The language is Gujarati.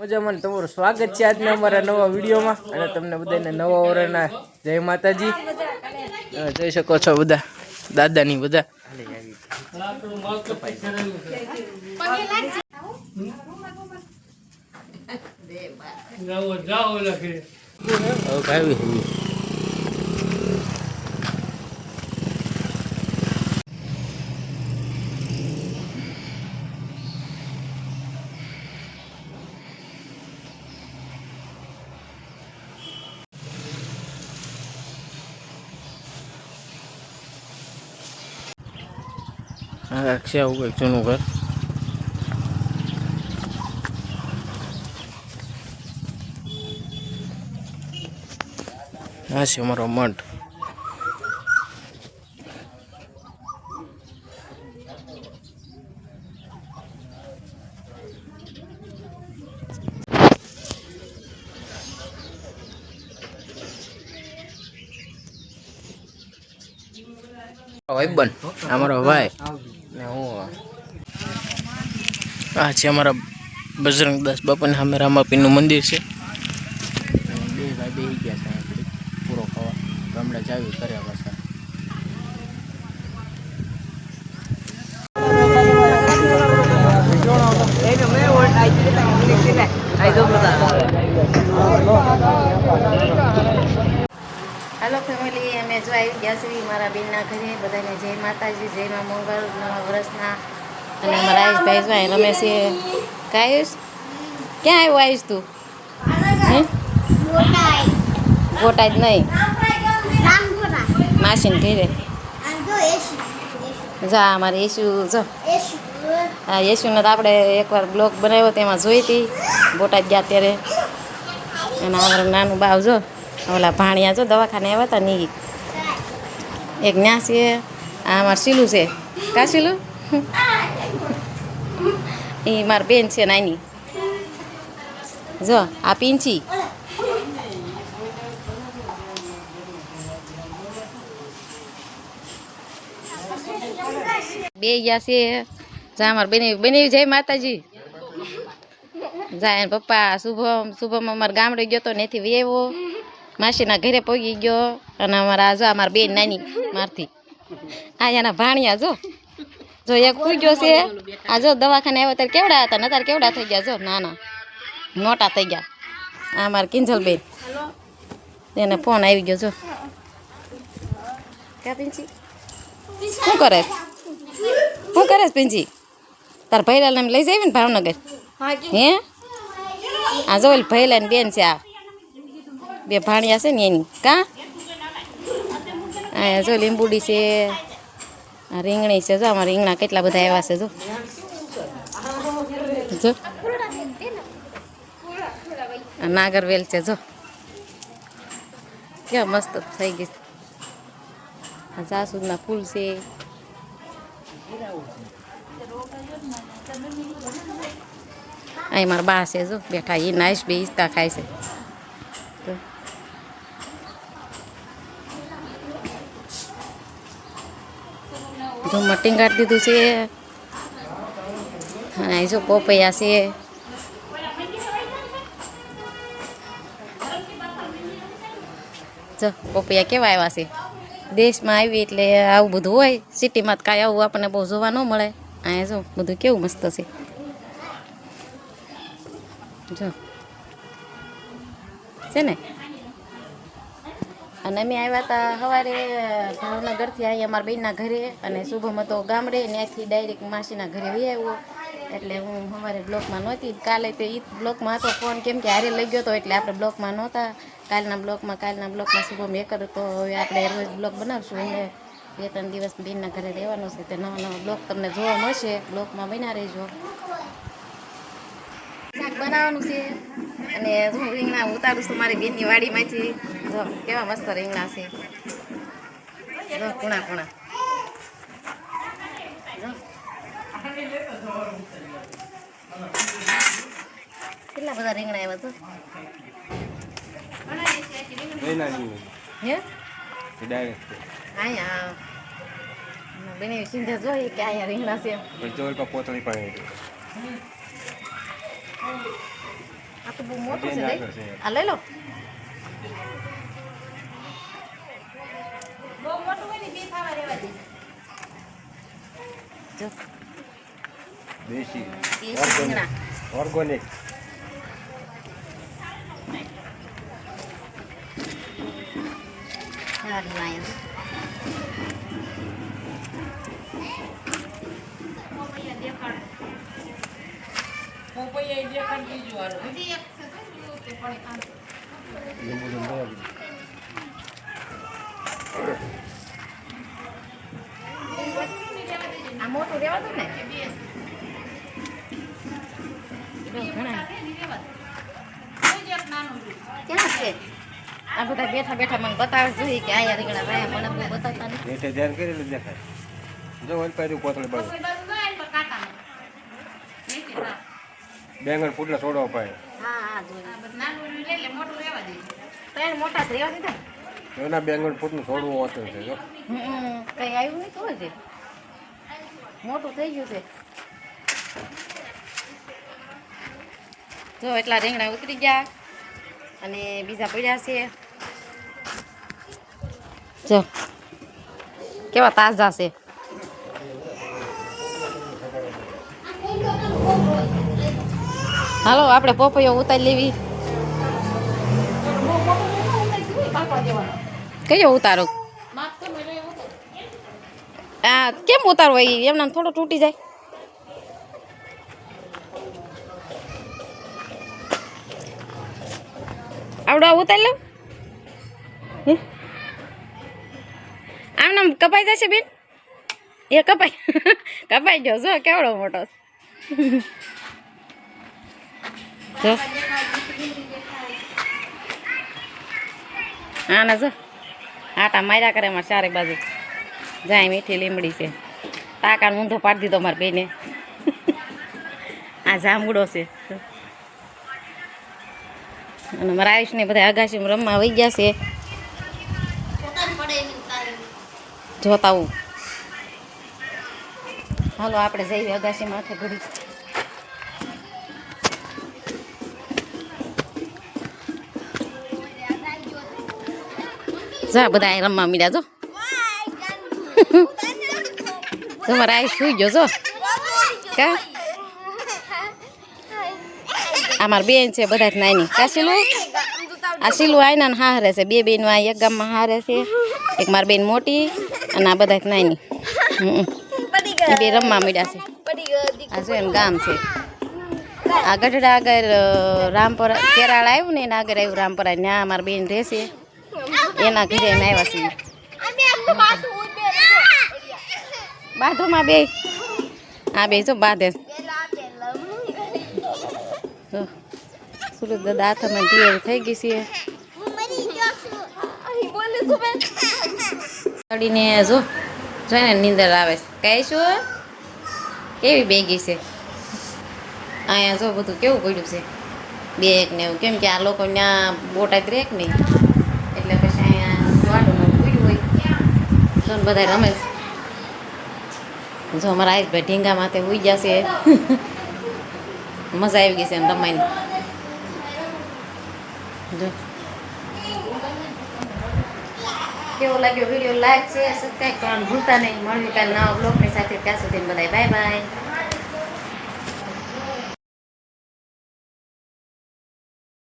મજામાં તમારું સ્વાગત છે આજના અમારા નવા વિડીયોમાં. અને તમને બધાને નવા ઓરના જય માતાજી. જોઈ શકો છો બધા દાદાની બધા. જાઓ જાઓ લખી. હા છે આવું કંઈક જૂનું ઘર. આ છે અમારો મઠ. ભાઈબંધ અમારો ભાઈ. ને હું આ છે અમારા બજરંગદાસ બાપાને સામે રામાપીનું મંદિર છે. બે ભાઈ બે ગયા છે પૂરો ખાવા. ગામડે જાવી કર્યા પાછા હાલો ફેમિલી અમે છીએ મારા બેનના ઘરે બધાને જય માતાજી જય મા મંગળ, નવા વર્ષના. અને અમારા આયુષભાઈ જો અહીં રમે છે કાયુષ ક્યાં આવ્યો આયુષ તું? હે? ગોટા જ નહીં. માસીને ઘરે. જા, અમારે યેશુ, જો. હા, યેશુને તો આપણે એકવાર બ્લોગ બનાવ્યો તેમાં જોઈ હતી. બોટાદ ગયા ત્યારે. અને અમારું નાનું બાવ, જો, ઓલા ભાણિયા, જો, દવાખાને આવ્યા હતા ની એક ન્યા છે આ અમારું સીલું છે કા સીલું એ મારી બેન છે નાની જો આ પીંછી બે ગયા છે જા અમારે બની બની જય માતાજી જાય પપ્પા શુભમ શુભમ અમારે ગામડે ગયો તો નથી વેવો માસીના ઘરે પહોંચી ગયો અને અમારા જો અમારા બેન નાની મારથી. આ એના ભાણિયા જો. જો એક પૂગ્યો છે. આ જો દવાખાને આવ્યો ત્યારે કેવડા હતા નતાર કેવડા થઈ ગયા જો? નાના. મોટા થઈ ગયા. આ અમારા કિંજલબેન એને ફોન આવી ગયો જો. ક્યાં પિંચી? શું કરે? શું કરે પિંચી? તાર ભૈલાને એમ લઈ જાય ને ભાવનગર? હે આ જો ભૈલા બેન છે આ. બે ભાણિયા છે ને એની. કા? અહીંયા જો લીંબુડી છે. રીંગણી છે. જો આમાં રીંગણા કેટલા બધા આવ્યા છે, જો. જો. નાગરવેલ છે, જો. કેવા મસ્ત થઈ ગઈ આ જાસૂદના ફૂલ છે. અહીં મારા બા છે, જો. બેઠા એ નાઈશ બે ઈસ્તા ખાય છે. જો મટીંગ કાઢી દીધું છે. અને અહીં જો પોપૈયા છે. જો પોપૈયા કેવા આવ્યા છે? દેશમાં આવી એટલે આવું બધું હોય, સિટીમાં તો કાંઈ આવું આપણને બહુ જોવા ન મળે. અહીંયા જો બધું કેવું મસ્ત છે. જો. છે ને? અને અમે આવ્યા હતા સવારે ભાવનગરથી આવી અમારા બેનના ઘરે અને શુભમ હતો ગામડે, ત્યાંથી ડાયરેક્ટ માસીના ઘરે વહી આવ્યો. એટલે હું સવારે બ્લોકમાં નહોતી. કાલે તે ઈ બ્લોકમાં હતો ફોન, કેમ કે હારે લઈ ગયો હતો એટલે આપણે બ્લોકમાં નહોતા. કાલના બ્લોકમાં કાલના બ્લોકમાં શુભમ એક હતો. હવે આપણે રોજ બ્લોક બનાવશું. એટલે બે ત્રણ દિવસ બેનના ઘરે રહેવાનું છે. તે નવા નવા બ્લોક તમને જોવા મળશે. બ્લોકમાં બન્યા રહેજો. બનાવવાનું છે. અને હું રીંગણા ઉતારું છું મારી બેનની વાડીમાંથી. જો, કેવા મસ્ત રીંગણા છે. જો, કુણા કુણા. કેટલા બધા રીંગણા આવ્યા તો? બેને સિંધે જોઈએ કે અહીંયા રીંગણા છે એમ. તો બહુ મોટું છે આ લઈ લો બહુ મોટું હોય ને બે ખાવા રહેવા દે જો. દેશી. ઓર્ગોનિક સારી વાયા લીંબુ લીંબુ આ રહેવા દો ને. ક્યાં છે? આ બધા બેઠા બેઠા મને બતાવે જોઈએ કે આયા રીંગણા મને બહુ બતાવતા નથી. બેઠે ધ્યાન કરેલું દેખાય. જો વન પાડ્યું કોથળી બાજુ. બેંગણ ફૂટલા છોડવા પાય હા હા જોઈએ ત્રણ મોટા રહેવા દીધા એના બેંગણ ફૂટનું છોડવું ઓછું છે જો. કઈ આવ્યું નહીં તો. મોટું થઈ ગયું છે. જો એટલા રીંગણા ઉતરી ગયા અને બીજા પડ્યા છે. જો, કેવા તાજા છે. હાલો, આપણે પોપૈયો ઉતારી લેવી. કયો ઉતારો? આ કેમ ઉતારવો એ એમને થોડો તૂટી જાય. આવડો ઉતારી લઉં આમને કપાઈ જશે બેન? એ કપાઈ. કપાઈ ગયો. જો કેવડો મોટો. જો. આના જો. આટા માર્યા કરે મારે ચારે બાજુ. જાય મીઠી લીમડી છે. તાકાને ઊંધો પાડી દીધો મારા બેને. આ જાંબુડો છે. અને મારા આયુષને બધા અગાશીમાં રમવા વહી ગયા છે. જોતા હું હાલો, આપણે જઈએ અગાશીમાં હાથે ઘડી જા બધા રમવા મીડ્યા જો. તમારા આઈ સુઈ ગયો છો કા આ મારા બેન છે બધા નાની કા શીલું આ શીલું આયના ને હારે છે બે બેન આ એક ગામમાં હારે છે એક મારા બેન મોટી અને આ બધા નાની. બે રમવા મળ્યા છે આ એનું ગામ છે આ ગઢડા આગળ રામપરા કેરાળ આવ્યું ને એના આગળ આવ્યું રામપરા ત્યાં મારા બેન રહેશે એના ઘરે અમે આવ્યા છીએ બાથરૂમમાં બે. હા બે જો બાંધે. સુરત દાદા હાથમાં તૈયારી થઈ ગઈ છે. ચડીને જો જોઈને નીંદર આવે. છે શું કેવી બેગી છે? અહીંયા જો બધું કેવું પડ્યું છે. બેગ ને એવું. કેમ કે આ લોકો ત્યાં બોટાદ રેક નહીં? એટલે પછી અહીંયા વાડું પડ્યું હોય. બધા રમે છે. જો અમારા આયુષભાઈ ઢીંગા માથે ઉઈ જશે મજા આવી ગઈ છે એમ રમાઈને. જો. કેવો લાગ્યો વીડિયો? લાઈક છે સબસ્ક્રાઈબ કરવાનું ભૂલતા નહીં. મળવી કાલે નવા બ્લોગની સાથે. ત્યાં સુધી બધા બાય બાય